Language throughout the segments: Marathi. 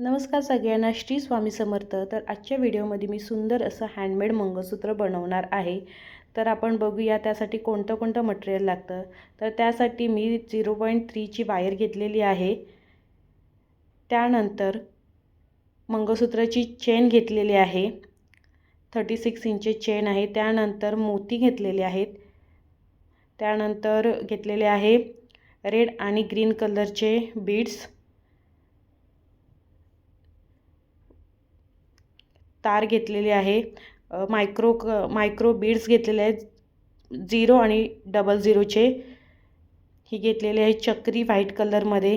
नमस्कार सगळ्यांना श्री स्वामी समर्थ. तर आजच्या व्हिडिओमध्ये मी सुंदर असं हँडमेड मंगळसूत्र बनवणार आहे. तर आपण बघूया त्यासाठी कोणतं कोणतं मटेरियल लागतं. तर त्यासाठी मी झिरो पॉईंट थ्रीची वायर घेतलेली आहे. त्यानंतर मंगळसूत्राची चेन घेतलेली आहे. थर्टी सिक्स इंचे चेन आहे. त्यानंतर मोती घेतलेले आहेत. त्यानंतर घेतलेले आहे रेड आणि ग्रीन कलरचे बीड्स तार घेतलेली आहे. मायक्रो क मायक्रो बीड्स घेतलेले आहेत. झिरो आणि डबल झिरोचे ही घेतलेली आहे चक्री व्हाईट कलरमध्ये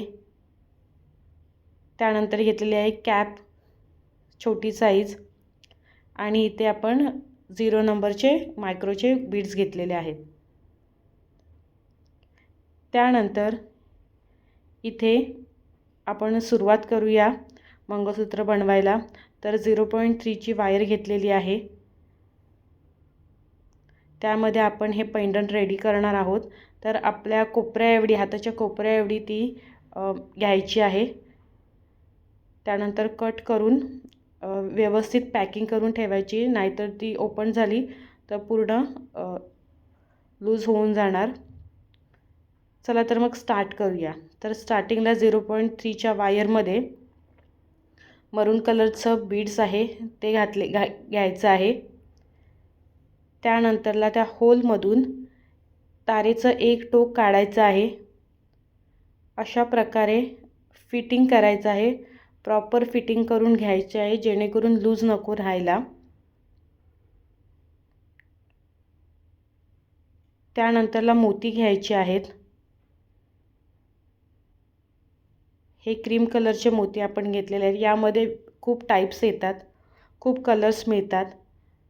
त्यानंतर घेतलेली आहे कॅप छोटी साईज आणि इथे आपण झिरो नंबरचे मायक्रोचे बीड्स घेतलेले आहेत. त्यानंतर इथे आपण सुरुवात करूया मंगळसूत्र बनवायला. तर झिरो पॉईंट थ्रीची वायर घेतलेली आहे. त्यामध्ये आपण हे पैंडण रेडी करणार आहोत. तर आपल्या कोपऱ्याएवढी हाताच्या कोपऱ्याएवढी ती घ्यायची आहे. त्यानंतर कट करून व्यवस्थित पॅकिंग करून ठेवायची. नाहीतर ती ओपन झाली तर पूर्ण लूज होऊन जाणार. चला तर मग स्टार्ट करूया. तर स्टार्टिंगला झिरो पॉईंट थ्रीच्या वायरमध्ये मरून कलरचं बीड्स आहे ते घातले घा घ्यायचं आहे. त्यानंतरला त्या होलमधून तारेचं एक टोक काढायचं आहे. अशा प्रकारे फिटिंग करायचं आहे. प्रॉपर फिटिंग करून घ्यायचे आहे जेणेकरून लूज नको राहायला. त्यानंतरला मोती घ्यायचे आहेत. हे क्रीम कलरचे मोती आपण घेतलेले आहेत. यामध्ये खूप टाईप्स येतात. खूप कलर्स मिळतात.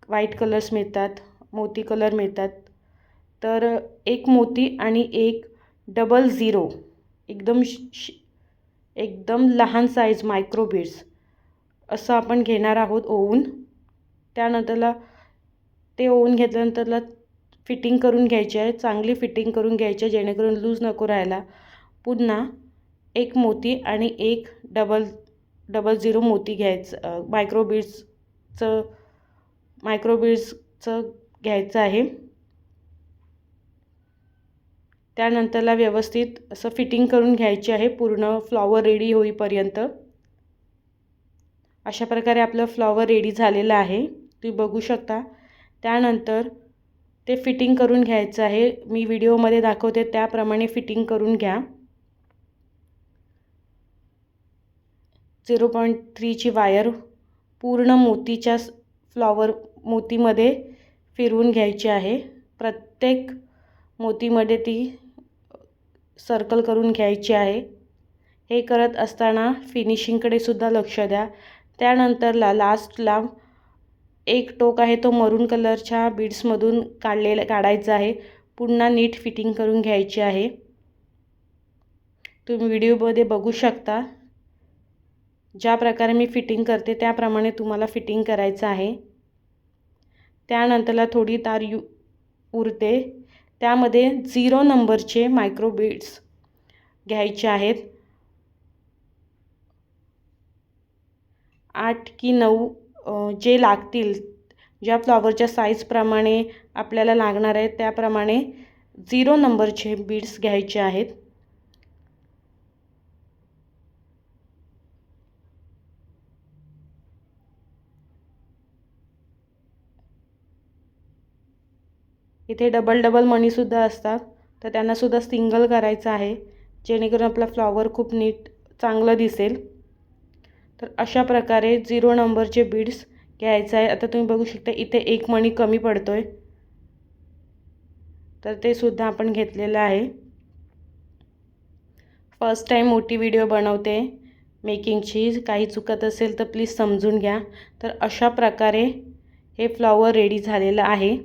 व्हाईट कलर्स मिळतात. मोती कलर मिळतात. तर एक मोती आणि एक डबल झिरो एकदम श एकदम लहान साईज मायक्रो बीड्स असं आपण घेणार आहोत ओवून. त्यानंतरला ते ओवून घेतल्यानंतरला फिटिंग करून घ्यायचे आहे. चांगली फिटिंग करून घ्यायची आहे जेणेकरून लूज नको राहायला. पुन्हा एक मोती आणि एक डबल डबल झिरो मोती घ्यायचं मायक्रो बीड्सचं मायक्रो बीड्सचं घ्यायचं आहे. त्यानंतरला व्यवस्थित असं फिटिंग करून घ्यायची आहे. पूर्ण फ्लॉवर रेडी होईपर्यंत. अशा प्रकारे आपलं फ्लॉवर रेडी झालेलं आहे. तुम्ही बघू शकता. त्यानंतर ते फिटिंग करून घ्यायचं आहे. मी व्हिडिओमध्ये दाखवते. त्याप्रमाणे फिटिंग करून घ्या. झिरो पॉईंट थ्रीची वायर पूर्ण मोतीच्या फ्लॉवर मोतीमध्ये फिरवून घ्यायची आहे. प्रत्येक मोतीमध्ये ती सर्कल करून घ्यायची आहे. हे करत असताना फिनिशिंगकडे सुद्धा लक्ष द्या. त्यानंतरला लास्टला एक टोक आहे तो मरून कलरच्या बीड्समधून काढलेला काढायचा आहे. पुन्हा नीट फिटिंग करून घ्यायची आहे. तुम्ही व्हिडिओमध्ये बघू शकता. ज्या प्रकारे मी फिटिंग करते त्याप्रमाणे तुम्हाला फिटिंग करायचं आहे. त्यानंतरला थोडी तार यू उरते. त्यामध्ये झिरो नंबरचे मायक्रो बीड्स घ्यायचे आहेत. आठ की नऊ जे लागतील ज्या फ्लॉवरच्या साईजप्रमाणे आपल्याला लागणार आहे त्याप्रमाणे झिरो नंबरचे बीड्स घ्यायचे आहेत. इथे डबल डबल मणीसुद्धा असतात. तर त्यांनासुद्धा सिंगल करायचं आहे. जेणेकरून आपला फ्लॉवर खूप नीट चांगलं दिसेल. तर अशा प्रकारे झिरो नंबरचे बीड्स घ्यायचं आहे. आता तुम्ही बघू शकता इथे एक मणी कमी पडतो आहे तर ते सुद्धा आपण घेतलेलं आहे. फर्स्ट टाईम मोठी व्हिडिओ बनवते. मेकिंगची काही चुकत असेल तर प्लीज समजून घ्या. तर अशा प्रकारे हे फ्लॉवर रेडी झालेलं आहे.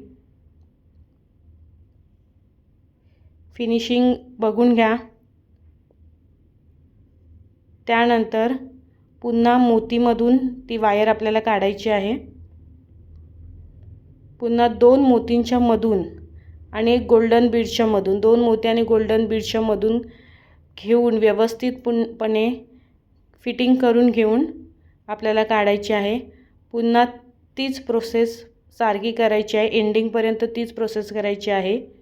फिनिशिंग बघून घ्या. त्यानंतर पुन्हा मोतीमधून ती वायर आपल्याला काढायची आहे. पुन्हा दोन मोतींच्या मधून आणि एक गोल्डन बीडच्या मधून दोन मोती आणि गोल्डन बीडच्या मधून घेऊन व्यवस्थितपणे फिटिंग करून घेऊन आपल्याला काढायची आहे. पुन्हा तीच प्रोसेस सारखी करायची आहे. एंडिंगपर्यंत तीच प्रोसेस करायची आहे.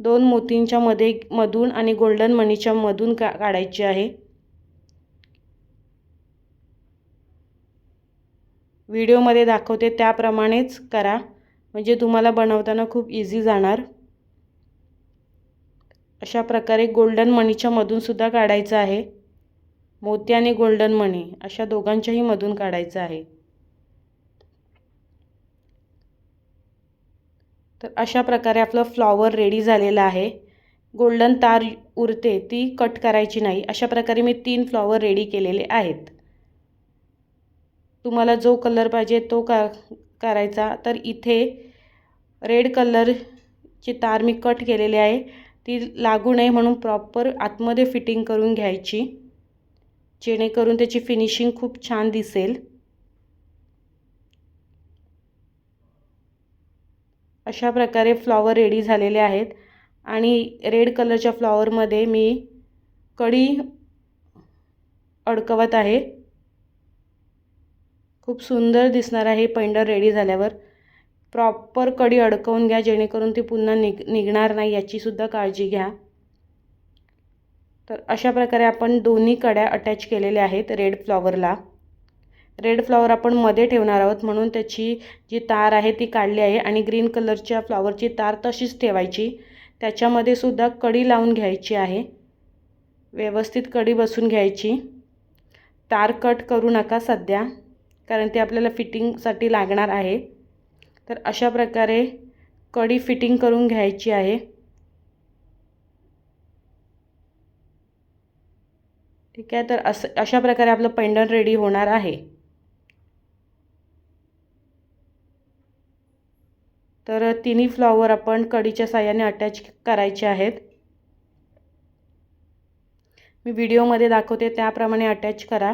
दोन मोतींच्या मध्ये मधून आणि गोल्डन मणीच्या मधून का काढायची आहे. व्हिडिओमध्ये दाखवते त्याप्रमाणेच करा. म्हणजे तुम्हाला बनवताना खूप इझी जाणार. अशा प्रकारे गोल्डन मणीच्या मधूनसुद्धा काढायचं आहे. मोती आणि गोल्डन मणी अशा दोघांच्याही मधून काढायचं आहे. तर अशा प्रकारे आपलं फ्लॉवर रेडी झालेलं आहे. गोल्डन तार उरते ती कट करायची नाही. अशा प्रकारे मी तीन फ्लॉवर रेडी केलेले आहेत. तुम्हाला जो कलर पाहिजे तो का करायचा. तर इथे रेड कलरची तार मी कट केलेली आहे. ती लागू नये म्हणून प्रॉपर आतमध्ये फिटिंग करून घ्यायची. जेणेकरून त्याची फिनिशिंग खूप छान दिसेल. अशा प्रकारे फ्लॉवर रेडी झालेले आहेत. आणि रेड कलरच्या फ्लॉवरमध्ये मी कडी अडकवत आहे. खूप सुंदर दिसणार आहे पेंडर रेडी झाल्यावर. प्रॉपर कडी अडकवून घ्या जेणेकरून ती पुन्हा निघ निघणार नाही याचीसुद्धा काळजी घ्या. तर अशा प्रकारे आपण दोन्ही कड्या अटॅच केलेल्या आहेत रेड फ्लॉवरला. रेड फ्लॉवर आपण मध्ये ठेवणार आहोत. म्हणून त्याची जी तार आहे ती काढली आहे आणि ग्रीन कलरच्या फ्लॉवरची तार तशीच ठेवायची. त्याच्यामध्ये सुद्धा कडी लावून घ्यायची आहे. व्यवस्थित कडी बसून घ्यायची. तार कट करू नका सध्या कारण ते आपल्याला फिटिंगसाठी लागणार आहे. तर अशा प्रकारे कडी फिटिंग करून घ्यायची आहे. ठीक आहे तर असं अशा प्रकारे आपलं पेंडन रेडी होणार आहे. तर तिन्ही फ्लॉवर आपण कडीच्या साह्याने अटॅच करायचे आहेत. मी व्हिडिओमध्ये दाखवते त्याप्रमाणे अटॅच करा.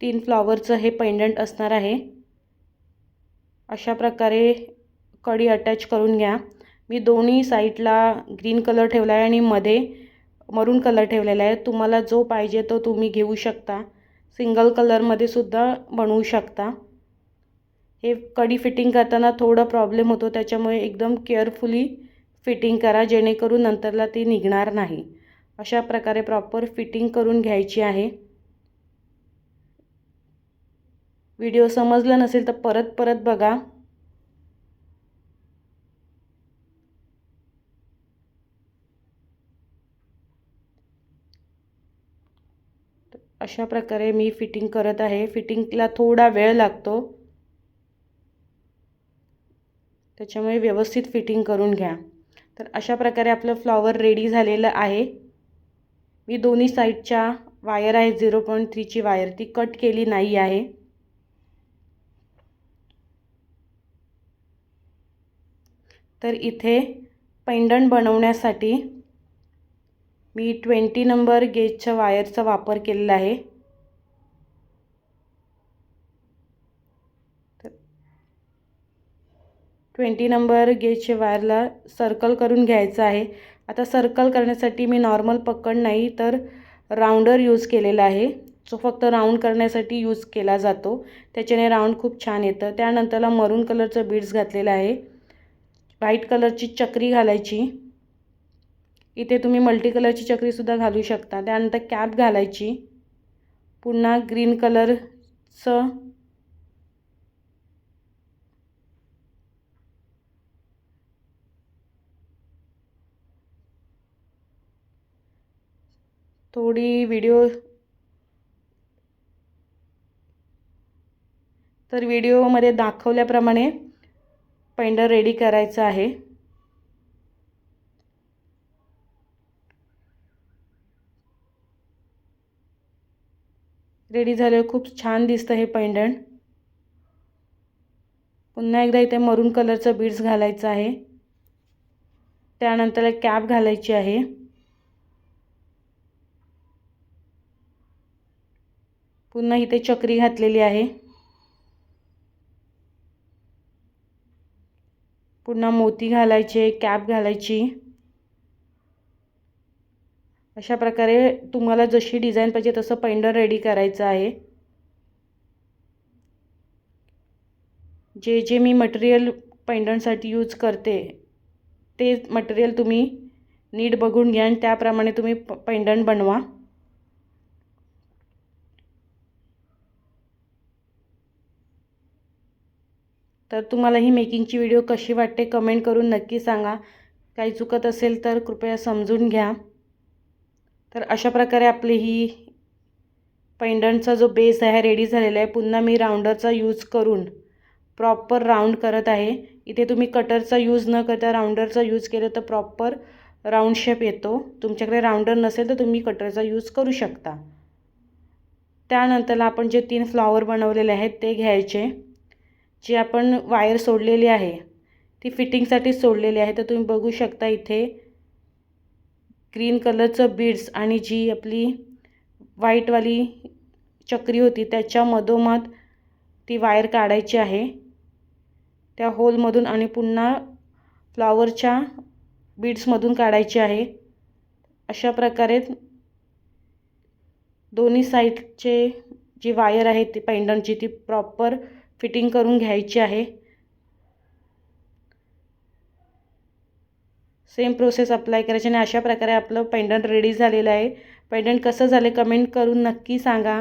तीन फ्लॉवरचं हे पेंडंट असणार आहे. अशा प्रकारे कडी अटॅच करून घ्या. मी दोन्ही साईडला ग्रीन कलर ठेवला आहे आणि मध्ये मरून कलर ठेवलेला आहे. तुम्हाला जो पाहिजे तो तुम्ही घेऊ शकता. सिंगल कलरमध्ये सुद्धा बनवू शकता. हे कडी फिटिंग करताना थोडं प्रॉब्लेम होतो. त्याच्यामुळे एकदम केअरफुली फिटिंग करा जेणेकरून नंतरला ती निघणार नाही. अशा प्रकारे प्रॉपर फिटिंग करून घ्यायची आहे. व्हिडिओ समजला नसेल तर परत परत बघा. अशा प्रकारे मी फिटिंग करत आहे. फिटिंगला थोडा वेळ लागतो. त्याच्यामुळे व्यवस्थित फिटिंग करून घ्या. तर अशा प्रकारे आपलं फ्लॉवर रेडी झालेलं आहे. मी दोन्ही साईडच्या वायर आहे झिरो पॉईंट थ्रीची वायर ती कट केली नाही आहे. तर इथे पेंडंट बनवण्यासाठी मी ट्वेंटी नंबर गेजच्या वायरचा वापर केलेला आहे. ट्वेंटी नंबर गेजच्या वायरला सर्कल करून घ्यायचं आहे. आता सर्कल करण्यासाठी मी नॉर्मल पकड नाही तर राऊंडर यूज केलेला आहे. जो फक्त राऊंड करण्यासाठी यूज केला जातो. त्याच्याने राऊंड खूप छान येतं. त्यानंतरला मरून कलरचं बीड्स घातलेलं आहे. व्हाईट कलरची चक्री घालायची. इथे तुम्ही मल्टी कलरची चक्रीसुद्धा घालू शकता. त्यानंतर कॅप घालायची. पुन्हा ग्रीन कलरचं थोडी व्हिडिओ. तर व्हिडिओमध्ये दाखवल्याप्रमाणे पेंडर रेडी करायचं आहे. रेडी झालेलं खूप छान दिसतं हे पैंडण पुन्हा एकदा इथे मरून कलरचं बीड्स घालायचं आहे. त्यानंतर कॅप घालायची आहे. पुन्हा इथे चक्री घातलेली आहे. पुन्हा मोती घालायचे कॅप घालायची. अशा प्रकारे तुम्हाला जशी डिझाईन पाहिजे तसं पैंडन रेडी करायचं आहे. जे जे मी मटेरियल पैंडणसाठी यूज करते ते मटेरियल तुम्ही नीट बघून घ्या आणि त्याप्रमाणे तुम्ही प पैंडण बनवा. तर तुम्हाला ही मेकिंगची व्हिडिओ कशी वाटते कमेंट करून नक्की सांगा. काही चुकत असेल तर कृपया समजून घ्या. तर अशा प्रकारे आपली ही पैंडणचा जो बेस आहे रेडी झालेला आहे. पुन्हा मी राऊंडरचा यूज करून प्रॉपर राऊंड करत आहे. इथे तुम्ही कटरचा यूज न करता राऊंडरचा यूज केलं तर प्रॉपर राऊंड शेप येतो. तुमच्याकडे राऊंडर नसेल तर तुम्ही कटरचा यूज करू शकता. त्यानंतरला आपण जे तीन फ्लॉवर बनवलेले आहेत ते घ्यायचे. जे आपण वायर सोडलेली आहे ती फिटिंगसाठी सोडलेली आहे. तर तुम्ही बघू शकता इथे ग्रीन कलरचं बीड्स आणि जी आपली व्हाईटवाली चक्री होती त्याच्या मधोमध ती वायर काढायची आहे. त्या होलमधून आणि पुन्हा फ्लॉवरच्या बीड्समधून काढायची आहे. अशा प्रकारे दोन्ही साईडचे जी वायर आहे ती पेंडनची ती प्रॉपर फिटिंग करून घ्यायची आहे. सेम प्रोसेस अप्लाय करायची आणि अशा प्रकारे आपलं पेंडंट रेडी झालेलं आहे. पेंडंट कसं झालं कमेंट करून नक्की सांगा.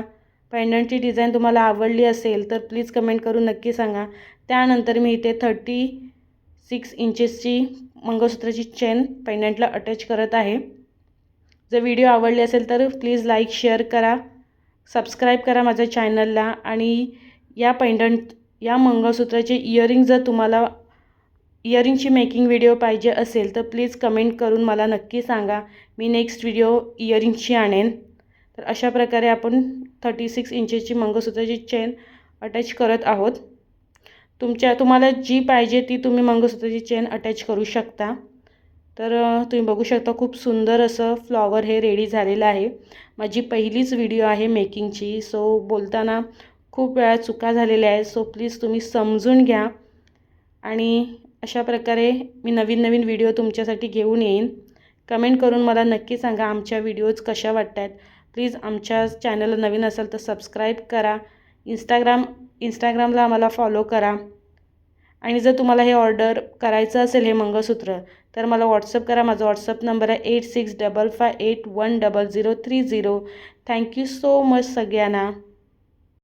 पेंडंटची डिझाईन तुम्हाला आवडली असेल तर प्लीज कमेंट करून नक्की सांगा. त्यानंतर मी इथे थर्टी सिक्स इंचेसची मंगळसूत्राची चेन पेंडंटला अटॅच करत आहे. जर व्हिडिओ आवडली असेल तर प्लीज लाईक शेअर करा. सबस्क्राईब करा माझ्या चॅनलला आणि या पेंडंट या मंगळसूत्राचे इयरिंग जर तुम्हाला इयरिंगची मेकिंग व्हिडिओ पाहिजे असेल तर प्लीज कमेंट करून मला नक्की सांगा. मी नेक्स्ट व्हिडिओ इयरिंगची आणेन. तर अशा प्रकारे आपण थर्टी सिक्स इंचेसची मंगळसूत्राची चेन अटॅच करत आहोत. तुमच्या तुम्हाला जी पाहिजे ती तुम्ही मंगळसूत्राची चेन अटॅच करू शकता. तर तुम्ही बघू शकता खूप सुंदर असं फ्लॉवर हे रेडी झालेलं आहे. माझी पहिलीच व्हिडिओ आहे मेकिंगची. सो बोलताना खूप वेळा चुका झालेल्या आहेत. सो प्लीज तुम्ही समजून घ्या. आणि अशा प्रकारे मी नवीन नवीन व्हिडिओ तुमच्यासाठी घेऊन येईन. कमेंट करून मला नक्की सांगा आमच्या व्हिडिओज कशा वाटत आहेत प्लीज आमच्या चॅनलला नवीन असेल तर सबस्क्राईब करा. इंस्टाग्राम इंस्टाग्रामला आम्हाला फॉलो करा. आणि जर तुम्हाला हे ऑर्डर करायचं असेल हे मंगळसूत्र तर मला व्हॉट्सअप करा. माझा व्हॉट्सअप नंबर आहे eight six double five eight one double zero three zero thank you so much सगळ्यांना.